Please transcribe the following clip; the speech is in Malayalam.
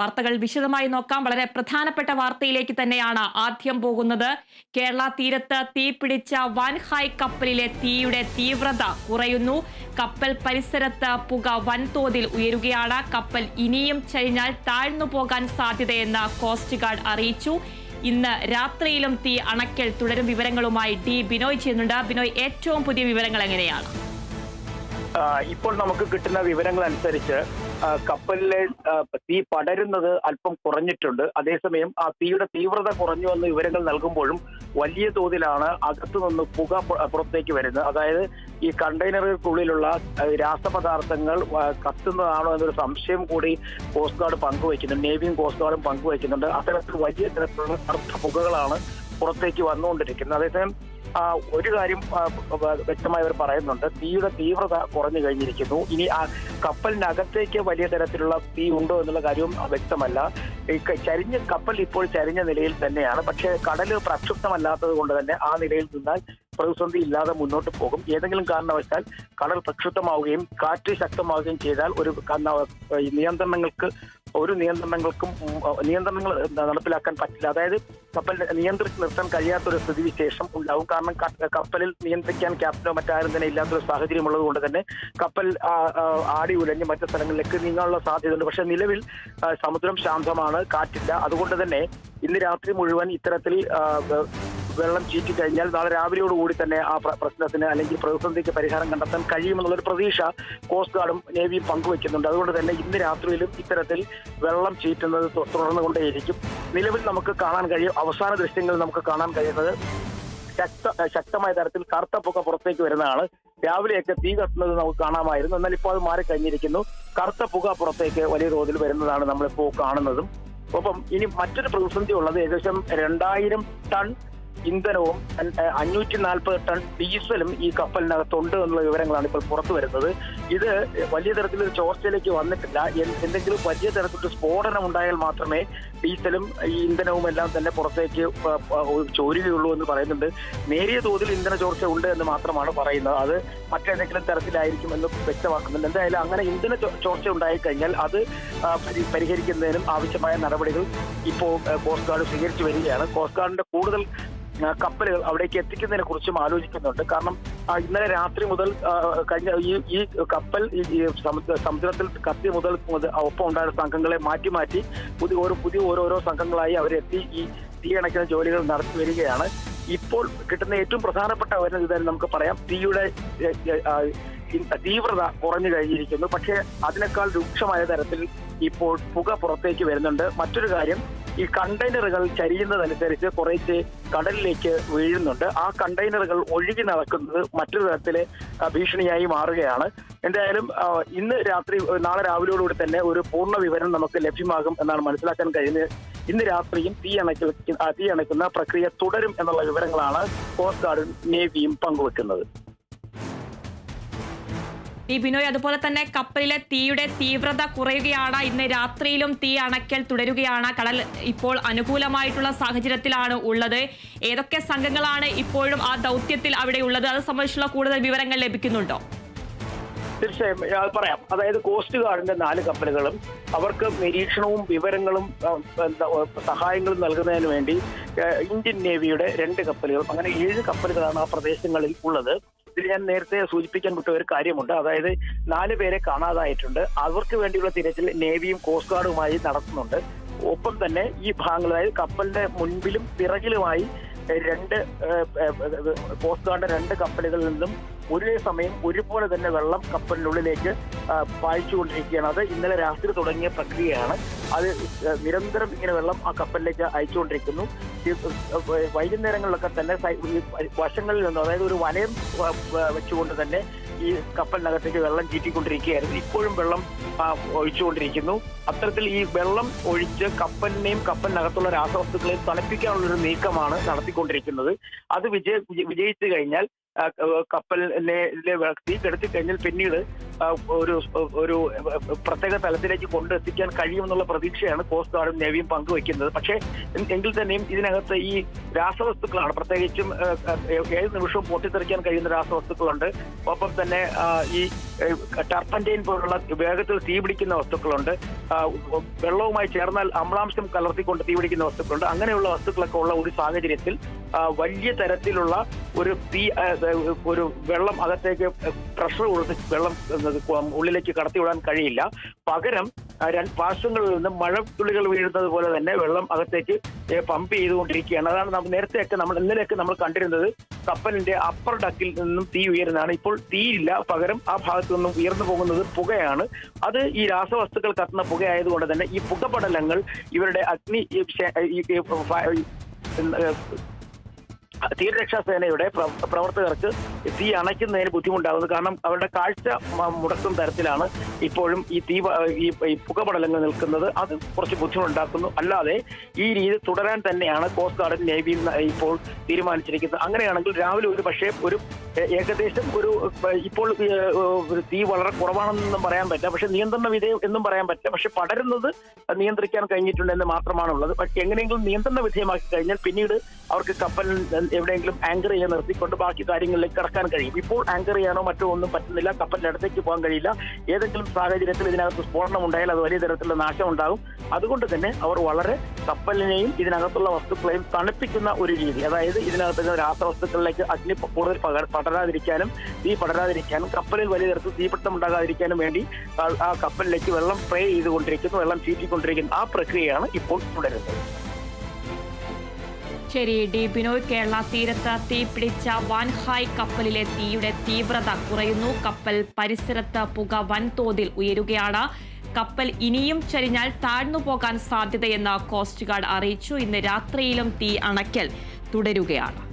വാർത്തകൾ വിശദമായി നോക്കാം. വളരെ പ്രധാനപ്പെട്ട വാർത്തയിലേക്ക് തന്നെയാണ് ആദ്യം പോകുന്നത്. കേരള തീരത്ത് തീ പിടിച്ച വൻ ഹൈ കപ്പലിലെ തീയുടെ തീവ്രത കുറയുന്നു. കപ്പൽ പരിസരത്ത് പുക വൻതോതിൽ ഉയരുകയാണ്. കപ്പൽ ഇനിയും ചരിഞ്ഞാൽ താഴ്ന്നു പോകാൻ സാധ്യതയെന്ന് കോസ്റ്റ് ഗാർഡ് അറിയിച്ചു. ഇന്ന് രാത്രിയിലും തീ അണക്കൽ തുടരും വിവരങ്ങളുമായി ഡി ബിനോയ് ചെയ്യുന്നുണ്ട്. ബിനോയ് ഏറ്റവും പുതിയ വിവരങ്ങൾ എങ്ങനെയാണ്? ഇപ്പോൾ നമുക്ക് കിട്ടുന്ന വിവരങ്ങൾ അനുസരിച്ച് കപ്പലിലെ തീ പടരുന്നത് അല്പം കുറഞ്ഞിട്ടുണ്ട്. അതേസമയം ആ തീയുടെ തീവ്രത കുറഞ്ഞു എന്ന് വിവരങ്ങൾ നൽകുമ്പോഴും വലിയ തോതിലാണ് അകത്തു നിന്ന് പുക പുറത്തേക്ക് വരുന്നത്. അതായത് ഈ കണ്ടെയ്നറുകൾക്കുള്ളിലുള്ള രാസപദാർത്ഥങ്ങൾ കത്തുന്നതാണോ എന്നൊരു സംശയം കൂടി കോസ്റ്റ് ഗാർഡ് പങ്കുവയ്ക്കുന്നുണ്ട്. നേവിയും കോസ്റ്റ് ഗാർഡും പങ്കുവയ്ക്കുന്നുണ്ട്. അത്തരത്തിൽ വലിയ തരത്തിലുള്ള പുകകളാണ് പുറത്തേക്ക് വന്നുകൊണ്ടിരിക്കുന്നത്. അതേസമയം ഒരു കാര്യം വ്യക്തമായി അവർ പറയുന്നുണ്ട്. തീയുടെ തീവ്രത കുറഞ്ഞു കഴിഞ്ഞിരിക്കുന്നു. ഇനി ആ കപ്പലിനകത്തേക്ക് വലിയ തരത്തിലുള്ള തീ ഉണ്ടോ എന്നുള്ള കാര്യവും വ്യക്തമല്ല. ചരിഞ്ഞ കപ്പൽ ഇപ്പോൾ ചരിഞ്ഞ നിലയിൽ തന്നെയാണ്. പക്ഷേ കടൽ പ്രക്ഷുബ്ധമല്ലാത്തത് കൊണ്ട് തന്നെ ആ നിലയിൽ നിന്നാൽ പ്രതിസന്ധി ഇല്ലാതെ മുന്നോട്ട് പോകും. ഏതെങ്കിലും കാരണവശാൽ കടൽ പ്രക്ഷുബ്ധമാവുകയും കാറ്റ് ശക്തമാവുകയും ചെയ്താൽ ഒരു നിയന്ത്രണങ്ങൾക്ക് ഒരു നിയന്ത്രണങ്ങൾക്കും നിയന്ത്രണങ്ങൾ നടപ്പിലാക്കാൻ പറ്റില്ല. അതായത് കപ്പൽ നിയന്ത്രിച്ച് നിർത്താൻ കഴിയാത്തൊരു സ്ഥിതിവിശേഷം ഉണ്ടാവും. കാരണം കപ്പലിൽ നിയന്ത്രിക്കാൻ ക്യാപ്റ്റനോ മറ്റാരും തന്നെ ഇല്ലാത്തൊരു സാഹചര്യം ഉള്ളത് കൊണ്ട് തന്നെ കപ്പൽ ആടി ഉലഞ്ഞ് മറ്റു സ്ഥലങ്ങളിലേക്ക് നീങ്ങാനുള്ള സാധ്യതയുണ്ട്. പക്ഷെ നിലവിൽ സമുദ്രം ശാന്തമാണ് കാറ്റില്ല. അതുകൊണ്ട് തന്നെ ഇന്ന് രാത്രി മുഴുവൻ ഇത്തരത്തിൽ വെള്ളം ചീറ്റി കഴിഞ്ഞാൽ നാളെ രാവിലെയോടുകൂടി തന്നെ ആ പ്ര- പ്രശ്നത്തിന് അല്ലെങ്കിൽ പ്രതിസന്ധിക്ക് പരിഹാരം കണ്ടെത്താൻ കഴിയുമെന്നുള്ളൊരു പ്രതീക്ഷ കോസ്റ്റ് ഗാർഡും നേവിയും പങ്കുവയ്ക്കുന്നുണ്ട് അതുകൊണ്ട് തന്നെ ഇന്ന് രാത്രിയിലും ഇത്തരത്തിൽ വെള്ളം ചീറ്റുന്നത് തുടർന്നുകൊണ്ടേയിരിക്കും. നിലവിൽ നമുക്ക് കാണാൻ കഴിയും അവസാന ദൃശ്യങ്ങൾ നമുക്ക് കാണാൻ കഴിയുന്നത് ശക്ത ശക്തമായ തരത്തിൽ കറുത്ത പുറത്തേക്ക് വരുന്നതാണ്. രാവിലെയൊക്കെ തീ കത്തുന്നത് നമുക്ക് കാണാമായിരുന്നു. എന്നാൽ ഇപ്പോൾ അത് മാറിക്കഴിഞ്ഞിരിക്കുന്നു. കറുത്ത പുക പുറത്തേക്ക് വലിയ തോതിൽ വരുന്നതാണ് നമ്മളിപ്പോൾ കാണുന്നതും. ഒപ്പം ഇനി മറ്റൊരു പ്രതിസന്ധി ഉള്ളത് ഏകദേശം രണ്ടായിരം ടൺ ഇന്ധനവും അഞ്ഞൂറ്റി നാൽപ്പത് ടൺ ഡീസലും ഈ കപ്പലിനകത്തുണ്ട് എന്നുള്ള വിവരങ്ങളാണ് ഇപ്പോൾ പുറത്തു വരുന്നത്. ഇത് വലിയ തരത്തിലൊരു ചോർച്ചയിലേക്ക് വന്നിട്ടില്ല. എന്തെങ്കിലും വലിയ തരത്തിലൊരു സ്ഫോടനം ഉണ്ടായാൽ മാത്രമേ ഡീസലും ഈ ഇന്ധനവും എല്ലാം തന്നെ പുറത്തേക്ക് ചോരുകയുള്ളൂ എന്ന് പറയുന്നുണ്ട്. നേരിയ തോതിൽ ഇന്ധന ചോർച്ച ഉണ്ട് എന്ന് മാത്രമാണ് പറയുന്നത്. അത് മറ്റേതെങ്കിലും തരത്തിലായിരിക്കും എന്ന് വ്യക്തമാക്കുന്നുണ്ട്. എന്തായാലും അങ്ങനെ ഇന്ധന ചോർച്ച ഉണ്ടായിക്കഴിഞ്ഞാൽ അത് പരിഹരിക്കുന്നതിനും ആവശ്യമായ നടപടികൾ ഇപ്പോൾ കോസ്റ്റ് ഗാർഡ് സ്വീകരിച്ചു വരികയാണ്. കോസ്റ്റ് ഗാർഡിന്റെ കൂടുതൽ കപ്പലുകൾ അവിടേക്ക് എത്തിക്കുന്നതിനെ കുറിച്ചും ആലോചിക്കുന്നുണ്ട്. കാരണം ഇന്നലെ രാത്രി മുതൽ കഴിഞ്ഞ ഈ ഈ കപ്പൽ സമുദ്രത്തിൽ കത്തി മുതൽ ഒപ്പം ഉണ്ടായിരുന്ന സംഘങ്ങളെ മാറ്റി മാറ്റി പുതിയ ഓരോ പുതിയ ഓരോരോ സംഘങ്ങളായി അവരെത്തി ഈ തീയണയ്ക്കുന്ന ജോലികൾ നടത്തി വരികയാണ്. ഇപ്പോൾ കിട്ടുന്ന ഏറ്റവും പ്രധാനപ്പെട്ട ഒരു ഇതായി നമുക്ക് പറയാം. തീയുടെ തീവ്രത കുറഞ്ഞു കഴിഞ്ഞിരിക്കുന്നു. പക്ഷേ അതിനേക്കാൾ രൂക്ഷമായ തരത്തിൽ ഇപ്പോൾ പുക പുറത്തേക്ക് വരുന്നുണ്ട്. മറ്റൊരു കാര്യം ഈ കണ്ടെയ്നറുകൾ ചരിയുന്നതനുസരിച്ച് കുറേശ്ശെ കടലിലേക്ക് വീഴുന്നുണ്ട്. ആ കണ്ടെയ്നറുകൾ ഒഴുകി നടക്കുന്നത് മറ്റൊരു തരത്തിലെ ഭീഷണിയായി മാറുകയാണ്. എന്തായാലും ഇന്ന് രാത്രി നാളെ രാവിലെയോടുകൂടി തന്നെ ഒരു പൂർണ വിവരം നമുക്ക് ലഭ്യമാകും എന്നാണ് മനസ്സിലാക്കാൻ കഴിയുന്നത് ഇന്ന് രാത്രിയും തീ അണയ്ക്ക തീ അണയ്ക്കുന്ന പ്രക്രിയ തുടരും എന്നുള്ള വിവരങ്ങളാണ് കോസ്റ്റ് ഗാർഡും നേവിയും പങ്കുവെക്കുന്നത്. ഈ ബിനോയ് അതുപോലെ തന്നെ കപ്പലിലെ തീയുടെ തീവ്രത കുറയുകയാണ്. ഇന്ന് രാത്രിയിലും തീ അണയ്ക്കൽ തുടരുകയാണ്. കടൽ ഇപ്പോൾ അനുകൂലമായിട്ടുള്ള സാഹചര്യത്തിലാണ് ഉള്ളത്. ഏതൊക്കെ സംഘങ്ങളാണ് ഇപ്പോഴും ആ ദൗത്യത്തിൽ അവിടെ ഉള്ളത്? അത് സംബന്ധിച്ചുള്ള കൂടുതൽ വിവരങ്ങൾ ലഭിക്കുന്നുണ്ടോ? തീർച്ചയായും പറയാം. അതായത് കോസ്റ്റ് ഗാർഡിന്റെ നാല് കപ്പലുകളും അവർക്ക് നിരീക്ഷണവും വിവരങ്ങളും സഹായങ്ങളും നൽകുന്നതിന് വേണ്ടി ഇന്ത്യൻ നേവിയുടെ രണ്ട് കപ്പലുകളും അങ്ങനെ ഏഴ് കപ്പലുകളാണ് ആ പ്രദേശങ്ങളിൽ ഉള്ളത്. ഇതിൽ ഞാൻ നേരത്തെ സൂചിപ്പിക്കാൻ വിട്ട ഒരു കാര്യമുണ്ട്. അതായത് നാല് പേരെ കാണാതായിട്ടുണ്ട്. അവർക്ക് വേണ്ടിയുള്ള തിരച്ചിൽ നേവിയും കോസ്റ്റ് ഗാർഡുമായി നടത്തുന്നുണ്ട്. ഒപ്പം തന്നെ ഈ അതായത് കപ്പലിന്റെ മുൻപിലും പിറകിലുമായി രണ്ട് കോസ്റ്റ് ഗാർഡ് രണ്ട് കപ്പലുകളിൽ നിന്നും ഒരേ സമയം ഒരുപോലെ തന്നെ വെള്ളം കപ്പലിനുള്ളിലേക്ക് പായിച്ചുകൊണ്ടിരിക്കുകയാണ്. അത് ഇന്നലെ രാത്രി തുടങ്ങിയ പ്രക്രിയയാണ്. അത് നിരന്തരം ഇങ്ങനെ വെള്ളം ആ കപ്പലിലേക്ക് അയച്ചുകൊണ്ടിരിക്കുന്നു. വൈകുന്നേരങ്ങളിലൊക്കെ തന്നെ വശങ്ങളിൽ നിന്നും അതായത് ഒരു വലയം വെച്ചുകൊണ്ട് തന്നെ ഈ കപ്പലിനകത്തേക്ക് വെള്ളം ചീറ്റിക്കൊണ്ടിരിക്കുകയായിരുന്നു. ഇപ്പോഴും വെള്ളം ഒഴിച്ചുകൊണ്ടിരിക്കുന്നു. അത്തരത്തിൽ ഈ വെള്ളം ഒഴിച്ച് കപ്പലിനെയും കപ്പലിനകത്തുള്ള രാസവസ്തുക്കളെയും തണുപ്പിക്കാനുള്ള ഒരു നീക്കമാണ് നടത്തിക്കൊണ്ടിരിക്കുന്നത്. അത് വിജയ വിജ- വിജയിച്ചു കഴിഞ്ഞാൽ കപ്പലിനെ ഇതിലെ തീ കെടുത്തി കഴിഞ്ഞാൽ പിന്നീട് ഒരു ഒരു പ്രത്യേക തലത്തിലേക്ക് കൊണ്ടെത്തിക്കാൻ കഴിയുമെന്നുള്ള പ്രതീക്ഷയാണ് കോസ്റ്റ് ഗാർഡും നേവിയും പങ്കുവയ്ക്കുന്നത്. പക്ഷേ എങ്കിൽ തന്നെയും ഇതിനകത്ത് ഈ രാസവസ്തുക്കളാണ്. പ്രത്യേകിച്ചും ഏത് നിമിഷവും പൊട്ടിത്തെറിക്കാൻ കഴിയുന്ന രാസവസ്തുക്കളുണ്ട്. ഒപ്പം തന്നെ ഈ ടർപ്പന്റൈൻ പോലുള്ള വേഗത്തിൽ തീ പിടിക്കുന്ന വസ്തുക്കളുണ്ട്. വെള്ളവുമായി ചേർന്നാൽ അമ്ലാംശം കലർത്തിക്കൊണ്ട് തീ പിടിക്കുന്ന വസ്തുക്കളുണ്ട്. അങ്ങനെയുള്ള വസ്തുക്കളൊക്കെ ഉള്ള ഒരു സാഹചര്യത്തിൽ വലിയ തരത്തിലുള്ള ഒരു തീ ഒരു വെള്ളം അകത്തേക്ക് പ്രഷർ കൊടുത്ത് വെള്ളം ഉള്ളിലേക്ക് കടത്തിവിടാൻ കഴിയില്ല. പകരം പാർശ്വങ്ങളിൽ നിന്ന് മഴത്തുള്ളികൾ വീഴുന്നത് പോലെ തന്നെ വെള്ളം അകത്തേക്ക് പമ്പ് ചെയ്തുകൊണ്ടിരിക്കുകയാണ്. അതാണ് നമ്മൾ നേരത്തെയൊക്കെ നമ്മൾ ഇന്നലെയൊക്കെ നമ്മൾ കണ്ടിരുന്നത്. കപ്പലിന്റെ അപ്പർ ഡക്കിൽ നിന്നും തീ ഉയരുന്നതാണ്. ഇപ്പോൾ തീയില്ല. പകരം ആ ഭാഗത്തു നിന്നും ഉയർന്നു പോകുന്നത് പുകയാണ്. അത് ഈ രാസവസ്തുക്കൾ കത്തുന്ന പുകയായതുകൊണ്ട് തന്നെ ഈ പുകപടലങ്ങൾ ഇവരുടെ അഗ്നി ഈ ശേ- ഈ- ഈ ഫ- ഈ- തീരരക്ഷാ സേനയുടെ പ്രവർത്തകർക്ക് തീ അണയ്ക്കുന്നതിന് ബുദ്ധിമുട്ടാകുന്നു കാരണം അവരുടെ കാഴ്ച മുടക്കും തരത്തിലാണ് ഇപ്പോഴും ഈ തീ ഈ പുകപടലങ്ങൾ നിൽക്കുന്നത്. അത് കുറച്ച് ബുദ്ധിമുട്ടുണ്ടാക്കുന്നു. അല്ലാതെ ഈ രീതി തുടരാൻ തന്നെയാണ് കോസ്റ്റ് ഗാർഡും നേവിയും ഇപ്പോൾ തീരുമാനിച്ചിരിക്കുന്നത്. അങ്ങനെയാണെങ്കിൽ രാവിലെ ഒരു പക്ഷേ ഒരു ഏകദേശം ഒരു ഇപ്പോൾ തീ വളരെ കുറവാണെന്നൊന്നും പറയാൻ പറ്റില്ല. പക്ഷെ നിയന്ത്രണ വിധേയം എന്നും പറയാൻ പറ്റില്ല. പക്ഷെ പടരുന്നത് നിയന്ത്രിക്കാൻ കഴിഞ്ഞിട്ടുണ്ടെന്ന് മാത്രമാണുള്ളത്. പക്ഷെ എങ്ങനെയെങ്കിലും നിയന്ത്രണ വിധേയമാക്കി കഴിഞ്ഞാൽ പിന്നീട് അവർക്ക് കപ്പൽ എവിടെയെങ്കിലും ആങ്കർ ചെയ്യാൻ നിർത്തിക്കൊണ്ട് ബാക്കി കാര്യങ്ങളിലേക്ക് കടക്കാൻ കഴിയും. ഇപ്പോൾ ആങ്കർ ചെയ്യാനോ മറ്റോ ഒന്നും പറ്റുന്നില്ല. കപ്പലിന്റെ അടുത്തേക്ക് പോകാൻ കഴിയില്ല. ഏതെങ്കിലും സാഹചര്യത്തിൽ ഇതിനകത്ത് സ്ഫോടനം ഉണ്ടായാൽ അത് വലിയ തരത്തിലുള്ള നാശം ഉണ്ടാകും. അതുകൊണ്ട് തന്നെ അവർ വളരെ കപ്പലിനെയും ഇതിനകത്തുള്ള വസ്തുക്കളെയും തണുപ്പിക്കുന്ന ഒരു രീതി. അതായത് ഇതിനകത്ത് രാസവസ്തുക്കളിലേക്ക് അഗ്നി കൂടുതൽ പടരാതിരിക്കാനും തീ പടരാതിരിക്കാനും കപ്പലിൽ വലിയ തരത്തിൽ തീപിടുത്തം ഉണ്ടാകാതിരിക്കാനും വേണ്ടി ആ കപ്പലിലേക്ക് വെള്ളം സ്പ്രേ ചെയ്തുകൊണ്ടിരിക്കുന്നു. വെള്ളം ചീറ്റിക്കൊണ്ടിരിക്കുന്നു. ആ പ്രക്രിയയാണ് ഇപ്പോൾ തുടരുന്നത്. ശരി ഡി ബിനോയ് കേരള തീരത്ത് തീപിടിച്ച വാൻഹായ് കപ്പലിലെ തീയുടെ തീവ്രത കുറയുന്നു. കപ്പൽ പരിസരത്ത് പുക വൻതോതിൽ ഉയരുകയാണ്. കപ്പൽ ഇനിയും ചരിഞ്ഞാൽ താഴ്ന്നു പോകാൻ സാധ്യതയെന്ന് കോസ്റ്റ് ഗാർഡ് അറിയിച്ചു. ഇന്ന് രാത്രിയിലും തീ അണയ്ക്കൽ തുടരുകയാണ്.